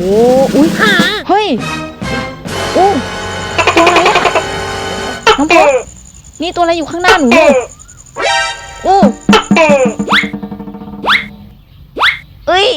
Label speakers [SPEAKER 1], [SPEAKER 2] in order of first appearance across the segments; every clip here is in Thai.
[SPEAKER 1] อ้อุ้ยเฮ้ยโอ้ตัวอะไรอะน้องพบนี่ตัวอะไรอยู่ข้างหน้าหนูเนี่ยโอ้เอ้ย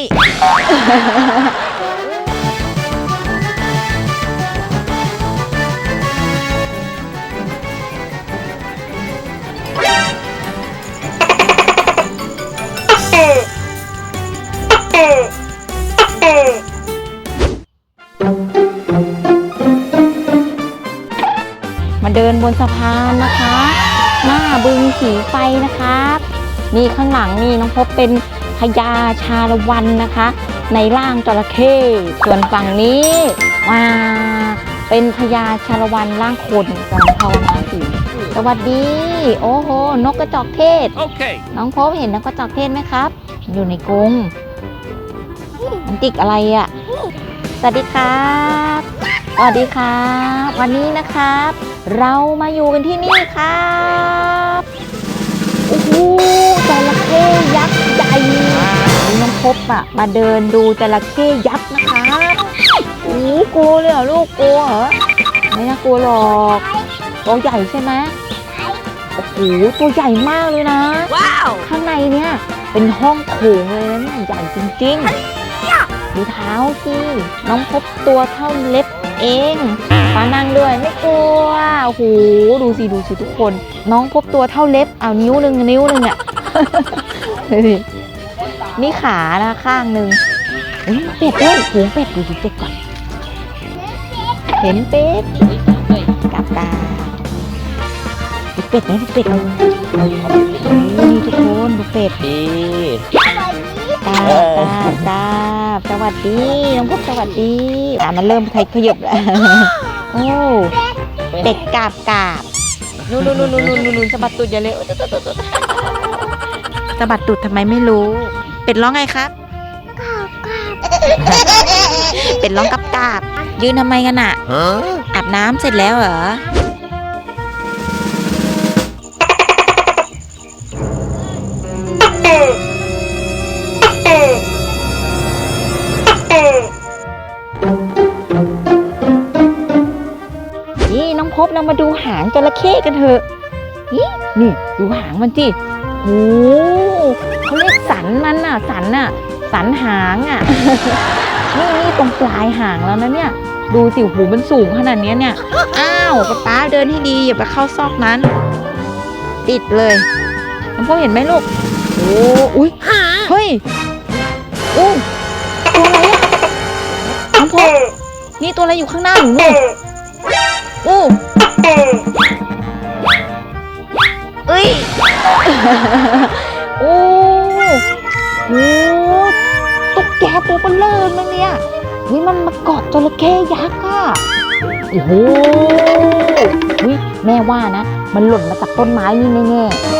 [SPEAKER 1] มาเดินบนสะพานนะคะ หน้าบึงสีไฟนะครับนี่ข้างหลังนี่น้องพบเป็นพญาชาละวันนะคะ ในร่างจระเข้ส่วนฝั่งนี้มาเป็นพญาชาละวันร่างคนกำลังภาวนาสีสวัสดี โอ้โห นกกระจอกเทศ
[SPEAKER 2] Okay.
[SPEAKER 1] น้องพบเห็นนกกระจอกเทศไหมครับ อยู่ในกรงมันติกอะไรอะ่ะส วัสดีครับสวัสดีครับ วันนี้นะครับ เรามาอยู่กันที่นี่ครับโอ้โหจระเข้ยักษ์ใหญ่นี่น้องพบอะมาเดินดูจระเข้ยักษ์นะครับโอ้โหกลัวเลยเหรอลูกกลัวเหรอไม่น่ากลัวหรอกตัวใหญ่ใช่ไหมโอ้โหตัวใหญ่มากเลยนะ
[SPEAKER 2] Wow.
[SPEAKER 1] ข้างในเนี่ยเป็นห้องโถงเลยนะเนี่ยใหญ่จริงๆ ดูเท้าสิน้องพบตัวเท่าเล็บเองป้านั่งด้วยไม่กลัวโอ้โหดูสิดูสิทุกคน น้องพบตัวเท่าเล็บเอานิ้วหนึ่งนิ้วหนึ่งอะดูสินี่ขานะข้างหนึ่งเป็ดด้วยหูเป็ดดูสิเป็ดก่อนเห็นเป็ดกับตาดูเป็ดไหมดูเป็ดนี่ทุกคนดูเป็ด
[SPEAKER 2] ดี
[SPEAKER 1] ตาตาตา วัสดีน้องพบสวัสดีอะมันเริ่มไทยขยบแล้วโอ้เป็ดกาบกาบนู่นนู่นนู่นนู่นนู่นนู่นสะบัดตูดอย่าเลยสะบัดตูดทำไมไม่รู้ เป็ดร้องไงครับเป็ดร้องกับกาบยืนทำไมกันอะ
[SPEAKER 2] Huh?
[SPEAKER 1] อาบน้ำเสร็จแล้วเหรอ นี่น้องพบเรามาดูหางจระเข้กันเถอะนี่นี่ดูหางมันจิโอ้เขาเรียกสันมันน่ะ สันน่ะ สันหางอะ นี่นี่ตรงปลายหางแล้วนะเนี่ย ดูสิหูมันสูงขนาดนี้เนี่ย อ้าวป๊าป๊าเดินให้ดีอย่าไปเข้าซอกนั้น ติดเลยน้องพบเห็นไหมลูก โอ้อุ้ยเฮ้ยอู้ตัวอะไรอะน้อง พบนี่ตัวอะไรอยู่ข้างหน้าหนูเนี่ยอู้เอ้ยโอ้โหตุ๊กแกตัวเบลเลอร์เลยเนี่ยวิมันมาเกาะจระเข้ยักษ์อะโอ้โหวิแม่ว่านะ มันหล่นมาจากต้นไม้นี่แน่ๆ